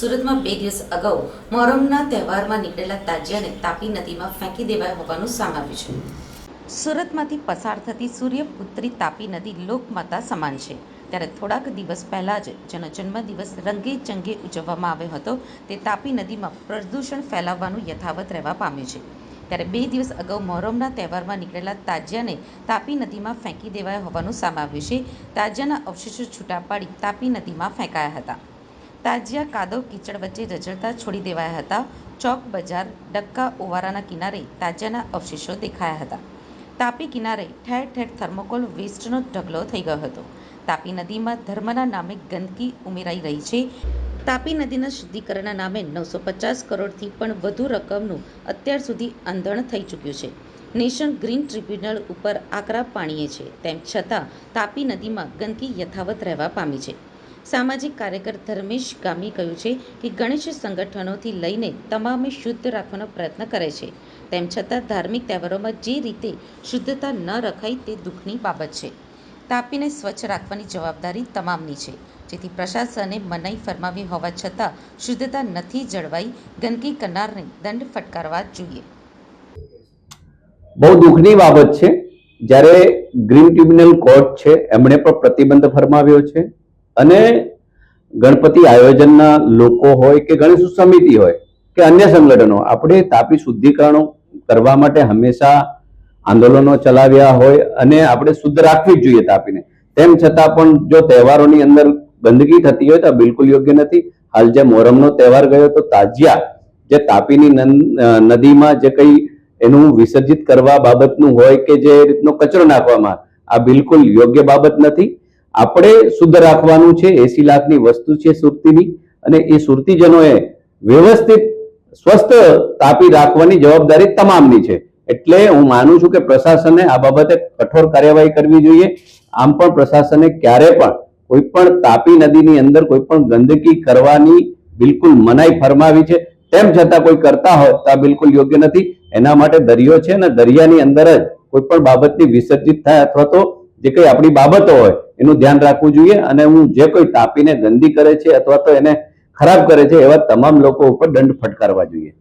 સુરતમાં બે દિવસ અગાઉ મોહરમના તહેવારમાં નીકળેલા તાજિયાને તાપી નદીમાં ફેંકી દેવાયા હોવાનું સામે આવ્યું છે. સુરતમાંથી પસાર થતી સૂર્યપુત્રી તાપી નદી લોકમાતા સમાન છે. ત્યારે થોડાક દિવસ પહેલાં જ જેનો જન્મદિવસ રંગે ચંગે ઉજવવામાં આવ્યો હતો. તે તાપી નદીમાં પ્રદૂષણ ફેલાવવાનું યથાવત રહેવા પામ્યું છે. ત્યારે બે દિવસ અગાઉ મોહરમના તહેવારમાં નીકળેલા તાજિયાને તાપી નદીમાં ફેંકી દેવાયા હોવાનું સામે આવ્યું છે. તાજિયાના અવશેષો છૂટા પાડી તાપી નદીમાં ફેંકાયા હતા. તાજિયા, કાદવ, કીચડ વચ્ચે રઝળતા છોડી દેવાયા હતા. ચોક, બજાર, ડક્કા, ઓવારાના કિનારે તાજિયાના અવશેષો દેખાયા હતા. તાપી કિનારે ઠેર ઠેર થર્મોકોલ વેસ્ટનો ઢગલો થઈ ગયો હતો. તાપી નદીમાં ધર્મના નામે ગંદકી ઉમેરાઈ રહી છે. તાપી નદીના શુદ્ધિકરણના નામે નવસો પચાસ કરોડથી પણ વધુ રકમનું અત્યાર સુધી આંધણ થઈ ચૂક્યું છે. નેશન ગ્રીન ટ્રિબ્યુનલ ઉપર આકરા પાણીએ છે. તેમ છતાં તાપી નદીમાં ગંદકી યથાવત રહેવા પામી છે. સામાજિક કાર્યકર ધર્મેશ ગામી કહ્યું છે કે ગણેશ સંગઠનોથી લઈને તમામે શુદ્ધ રાખવાનો પ્રયત્ન કરે છે. તેમ છતાં ધાર્મિક તહેવારોમાં જે રીતે શુદ્ધતા ન રખાય તે દુઃખની બાબત છે. તાપીને સ્વચ્છ રાખવાની જવાબદારી તમામની છે. જેથી પ્રશાસને મનાઈ ફરમાવી હોવા છતાં શુદ્ધતા નથી જળવાઈ, ગંદકી કરનારને દંડ ફટકારવા જોઈએ. બહુ દુઃખની બાબત છે. જ્યારે ગ્રીન ટ્રિબ્યુનલ કોર્ટ છે, એમણે પણ પ્રતિબંધ ફરમાવ્યો છે. અને ગણપતિ આયોજનના લોકો હોય કે ગણેશ સમિતિ હોય કે અન્ય સંગઠનો, આપણે તાપી શુદ્ધિકરણો કરવા માટે હંમેશા આંદોલનો ચલાવ્યા હોય અને આપણે શુદ્ધ રાખવી જ જોઈએ તાપીને. તેમ છતાં પણ જો તહેવારોની અંદર ગંદકી થતી હોય તો બિલકુલ યોગ્ય નથી. હાલ જે મોહરમનો તહેવાર ગયો તો તાજિયા, જે તાપીની નદીમાં જે કંઈ એનું વિસર્જિત કરવા બાબતનું હોય કે જે રીતનો કચરો નાખવામાં, આ બિલકુલ યોગ્ય બાબત નથી. આપણે શુદ્ધ રાખવાનું છે એસી લાખની વસ્તુ છે સુરતીની, અને એ સુરતીજનોએ વ્યવસ્થિત સ્વસ્થ તાપી રાખવાની જવાબદારી તમામની છે. એટલે હું માનું છું કે પ્રશાસને આ બાબતે કઠોર કાર્યવાહી કરવી જોઈએ. આમ પણ પ્રશાસને ક્યારે પણ કોઈ પણ તાપી નદીની અંદર કોઈ પણ ગંદકી કરવાની બિલકુલ મનાઈ ફરમાવી છે. તેમ છતાં કોઈ કરતા હોય તો બિલકુલ યોગ્ય નથી. એના માટે દરિયો છે ને દરિયાની અંદર જ કોઈ પણ બાબતની વિસર્જિત થાય અથવા તો જે કંઈ આપણી બાબતો હોય એનું ધ્યાન રાખવું જોઈએ અને હું જે કોઈ તાપીને ગંદી કરે છે અથવા તો એને ખરાબ કરે છે એવા તમામ લોકો ઉપર દંડ ફટકારવા જોઈએ.